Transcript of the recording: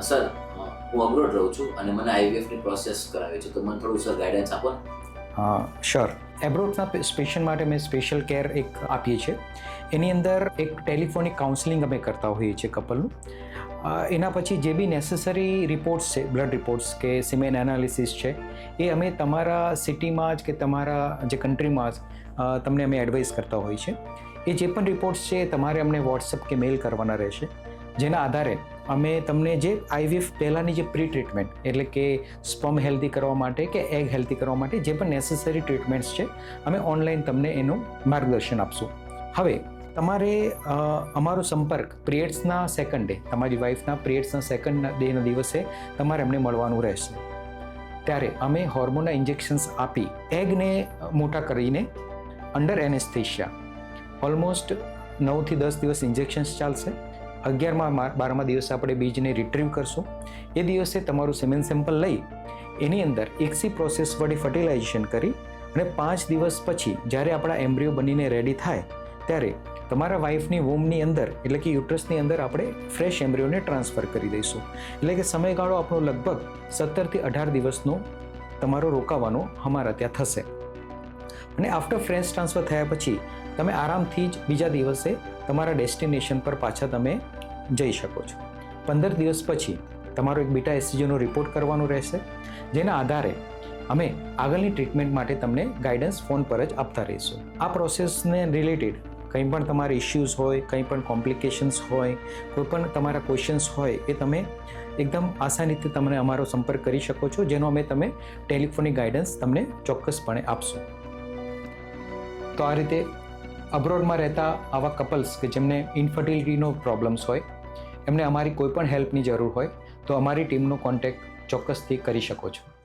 Sir, હું abroad રહું છું અને મને આઈવીએફની પ્રોસેસ કરાવી છે. તો મને થોડું, સર ગાઈડન્સ આપો શ્યોર એબ્રોડના પેશન્ટ માટે મેં સ્પેશિયલ કેર એક આપીએ છીએ. એની અંદર એક ટેલિફોનિક કાઉન્સલિંગ અમે કરતા હોઈએ છીએ કપલનું એના પછી જે બી નેસેસરી રિપોર્ટ્સ છે બ્લડ રિપોર્ટ્સ કે સિમેન એનાલિસિસ છે, એ અમે તમારા સિટીમાં જ કે તમારા જે કન્ટ્રીમાં જ તમને અમે એડવાઇસ કરતા હોઈએ છીએ. એ જે પણ રિપોર્ટ્સ છે તમારે અમને વોટ્સઅપ કે મેલ કરવાના રહેશે. જેના આધારે અમે તમને જે આઈવીએફ પહેલાંની જે પ્રી ટ્રીટમેન્ટ એટલે કે સ્પમ હેલ્ધી કરવા માટે કે એગ હેલ્ધી કરવા માટે જે પણ નેસેસરી ટ્રીટમેન્ટ્સ છે, અમે ઓનલાઈન તમને એનું માર્ગદર્શન આપશું. હવે, તમારે અમારો સંપર્ક પ્રિયડ્સના સેકન્ડ ડે તમારી વાઈફના પ્રિયડ્સના સેકન્ડ ડેના દિવસે તમારે અમને મળવાનું રહેશે. ત્યારે અમે હોર્મોનના ઇન્જેક્શન્સ આપી એગને મોટા કરીને અંડર એનેસ્થેશિયા ઓલમોસ્ટ નવથી દસ દિવસ ઇન્જેક્શન્સ ચાલશે. અગિયારમાં બારમા દિવસે આપણે બીજને રિટ્રીવ કરશું. એ દિવસે તમારું સિમેન સેમ્પલ લઈ એની અંદર એકસી પ્રોસેસ વડે ફર્ટિલાઇઝેશન કરી અને પાંચ દિવસ પછી જ્યારે આપણા એમ્બ્રિયો બનીને રેડી થાય, ત્યારે તમારા વાઇફની વોમની અંદર એટલે કે યુટ્રસની અંદર આપણે ફ્રેશ એમ્બ્રિયોને ટ્રાન્સફર કરી દઈશું. એટલે કે સમયગાળો આપણો લગભગ સત્તરથી અઢાર દિવસનો તમારો રોકાવાનો અમારા ત્યાં થશે. અને આફ્ટર ફ્રેશ ટ્રાન્સફર થયા પછી તમે આરામથી જ બીજા દિવસે તમારા ડેસ્ટિનેશન પર પાછા તમે જઈ શકો છો. પંદર દિવસ પછી તમારો એક બીટા એસસીજીનો રિપોર્ટ કરવાનો રહેશે, જેના આધારે અમે આગળની ટ્રીટમેન્ટ માટે તમને ગાઈડન્સ ફોન પર જ આપતા રહીશું. આ પ્રોસેસને રિલેટેડ કંઈ પણ તમારા ઇશ્યુઝ હોય, કંઈ પણ કોમ્પ્લિકેશન્સ હોય, કોઈ પણ તમારા ક્વેશ્ચન્સ હોય, એ તમે એકદમ આસાનીથી તમને અમારો સંપર્ક કરી શકો છો, જેનો અમે તમે ટેલિફોનિક ગાઈડન્સ તમને ચોક્કસપણે આપશું. તો આ રીતે અબ્રોડમાં રહેતા આવા કપલ્સ કે જેમને ઇન્ફર્ટિલિટીનો પ્રોબ્લેમ્સ હોય એમને અમારી કોઈ પણ હેલ્પની જરૂર હોય, તો અમારી ટીમનો કોન્ટેક્ટ ચોક્કસથી કરી શકો છો.